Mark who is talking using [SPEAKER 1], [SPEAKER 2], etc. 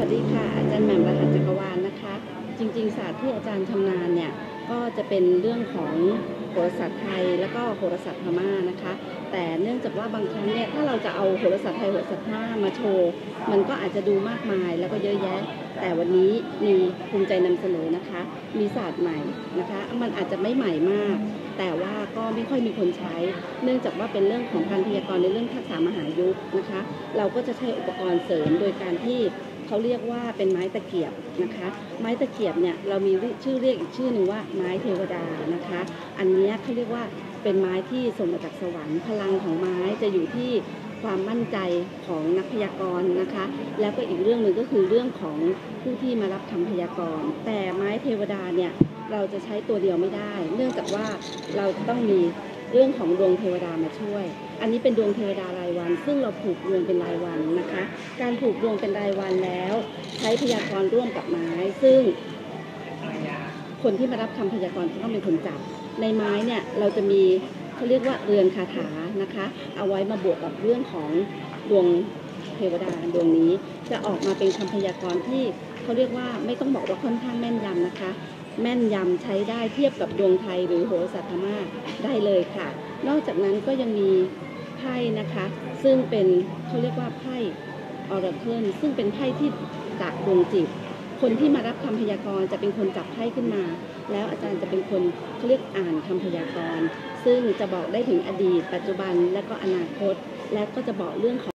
[SPEAKER 1] สวัสดีค่ะอาจารย์แหม่มรหัสจักรวาลนะคะ จริงๆศาสตร์ที่อาจารย์ชำนาญเนี่ยก็จะเป็นเรื่องของโหราศาสตร์ไทยแล้วก็โหราศาสตร์พม่านะคะ แต่เนื่องจากว่าบางครั้งเนี่ยถ้าเราจะเอาโหราศาสตร์ไทยโหราศาสตร์พม่ามาโชว์มันก็อาจจะดูมากมายแล้วก็เยอะแยะ แต่วันนี้มีภูมิใจนำเสนอนะคะ มีศาสตร์ใหม่นะคะ มันอาจจะไม่ใหม่มาก แต่ว่าก็ไม่ค่อยมีคนใช้ เนื่องจากว่าเป็นเรื่องของการพยากรณ์ในเรื่องทักษะมหายุคนะคะ เราก็จะใช้อุปกรณ์เสริมโดยการที่ เขาเรียกว่าเป็นไม้ตะเกียบนะคะ ไม้ตะเกียบเนี่ยเรามีชื่อเรียกอีกชื่อหนึ่งว่าไม้เทวดานะคะ อันนี้เขาเรียกว่าเป็นไม้ที่ส่งมาจากสวรรค์พลังของไม้จะอยู่ที่ความมั่นใจของนักพยากรณ์นะคะ แล้วก็อีกเรื่องหนึ่งก็คือเรื่องของผู้ที่มารับทำพยากรณ์ แต่ไม้เทวดาเนี่ยเราจะใช้ตัวเดียวไม่ได้ เนื่องจากว่าเราต้องมี เรื่องของดวงเทวดามาช่วย อันนี้เป็นดวงเทวดารายวัน ซึ่งเราผูกดวงเป็นรายวันนะคะ การผูกดวงเป็นรายวันแล้ว ใช้พยากรณ์ร่วมกับไม้ ซึ่ง คนที่มารับคำพยากรณ์จะต้องเป็นคนจับ ในไม้เนี่ยเราจะมีเขาเรียกว่าเรือนคาถานะคะ เอาไว้มาบวกกับเรื่องของดวงเทวดาดวงนี้ จะออกมาเป็นคำพยากรณ์ที่เขาเรียกว่าไม่ต้องบอกว่าค่อนข้างแม่นยำนะคะ แม่นยำใช้ได้เทียบกับดวงไทยหรือโหราศาสตร์พม่าได้เลยค่ะ นอกจากนั้นก็ยังมีไพ่นะคะ ซึ่งเป็นเขาเรียกว่าไพ่ออร์เคิลซึ่งเป็นไพ่ที่จากดวงจิต คนที่มารับคำพยากรณ์จะเป็นคนจับไพ่ขึ้นมา แล้วอาจารย์จะเป็นคนเขาเรียกอ่านคำพยากรณ์ ซึ่งจะบอกได้ถึงอดีต ปัจจุบันและก็อนาคต และก็จะบอกเรื่องของ